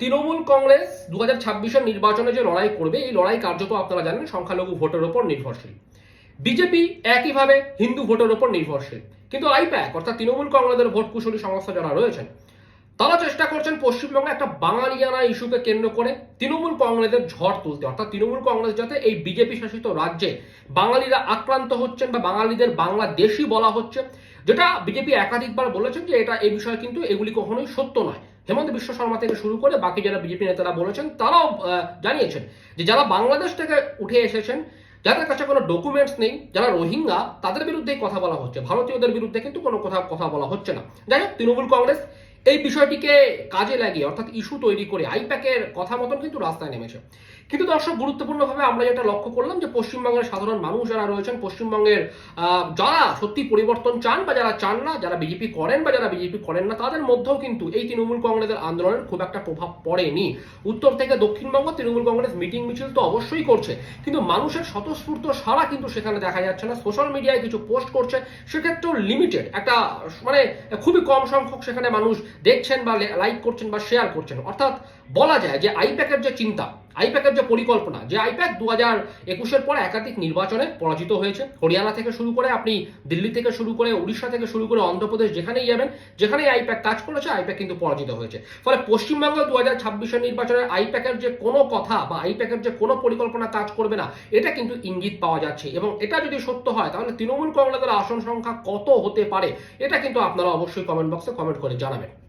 তৃণমূল কংগ্রেস দু হাজার ছাব্বিশের নির্বাচনে যে লড়াই করবে, এই লড়াই কার্যত আপনারা জানেন সংখ্যালঘু ভোটের ওপর নির্ভরশীল। বিজেপি একইভাবে হিন্দু ভোটের ওপর নির্ভরশীল। কিন্তু আইপ্যাক, অর্থাৎ তৃণমূল কংগ্রেসের ভোট কুশলী সংস্থা যারা রয়েছেন, তারা চেষ্টা করছেন পশ্চিমবঙ্গে একটা বাঙালিয়ানা ইস্যুকে কেন্দ্র করে তৃণমূল কংগ্রেসের ঝড় তুলতে। অর্থাৎ তৃণমূল কংগ্রেস যাতে এই বিজেপি শাসিত রাজ্যে বাঙালিরা আক্রান্ত হচ্ছেন বা বাঙালিদের বাংলাদেশি বলা হচ্ছে, যেটা বিজেপি একাধিকবার বলেছেন যে এটা এই বিষয়ে কিন্তু এগুলি কখনোই সত্য নয়। হেমন্ত বিশ্ব শর্মা থেকে শুরু করে বাকি যারা বিজেপি নেতারা বলেছেন, তারাও জানিয়েছেন যে যারা বাংলাদেশ থেকে উঠে এসেছেন, যাদের কাছে কোনো ডকুমেন্টস নেই, যারা রোহিঙ্গা, তাদের বিরুদ্ধেই কথা বলা হচ্ছে। ভারতীয়দের বিরুদ্ধে কিন্তু কোনো কথা কথা বলা হচ্ছে না। যাই হোক, তৃণমূল কংগ্রেস এই বিষয়টিকে কাজে লাগিয়ে, অর্থাৎ ইস্যু তৈরি করে, আইপ্যাকের কথা মতন কিন্তু রাস্তায় নেমেছে কিন্তু দর্শক, গুরুত্বপূর্ণভাবে আমরা যেটা লক্ষ্য করলাম যে, পশ্চিমবঙ্গের সাধারণ মানুষ যারা রয়েছেন, পশ্চিমবঙ্গের যারা সত্যি পরিবর্তন চান বা যারা চান না, যারা বিজেপি করেন বা যারা বিজেপি করেন না, তাদের মধ্যেও কিন্তু এই তৃণমূল কংগ্রেসের আন্দোলনের খুব একটা প্রভাব পড়েনি। উত্তর থেকে দক্ষিণবঙ্গ, তৃণমূল কংগ্রেস মিটিং মিছিল তো অবশ্যই করছে, কিন্তু মানুষের স্বতঃস্ফূর্ত সারা কিন্তু সেখানে দেখা যাচ্ছে না। সোশ্যাল মিডিয়ায় কিছু পোস্ট করছে, সেক্ষেত্রেও লিমিটেড একটা মানে খুবই কম সংখ্যক সেখানে মানুষ দেখছেন বা লাইক করছেন বা শেয়ার করছেন। অর্থাৎ বলা যায় যে আইপ্যাকের যে চিন্তা, আইপ্যাকের যে পরিকল্পনা, যে আইপ্যাক দু হাজার একুশের পর একাধিক নির্বাচনে পরাজিত হয়েছে। হরিয়ানা থেকে শুরু করে আপনি দিল্লি থেকে শুরু করে উড়িষ্যা থেকে শুরু করে অন্ধ্রপ্রদেশ যেখানেই যাবেন, যেখানেই আইপ্যাক কাজ করেছে, আইপ্যাক কিন্তু পরাজিত হয়েছে। ফলে পশ্চিমবঙ্গ দু হাজার ছাব্বিশের নির্বাচনে আইপ্যাকের যে কোনো কথা বা আইপ্যাকের যে কোনো পরিকল্পনা কাজ করবে না, এটা কিন্তু ইঙ্গিত পাওয়া যাচ্ছে। এবং এটা যদি সত্য হয়, তাহলে তৃণমূল কংগ্রেসের আসন সংখ্যা কত হতে পারে, এটা কিন্তু আপনারা অবশ্যই কমেন্ট বক্সে কমেন্ট করে জানাবেন।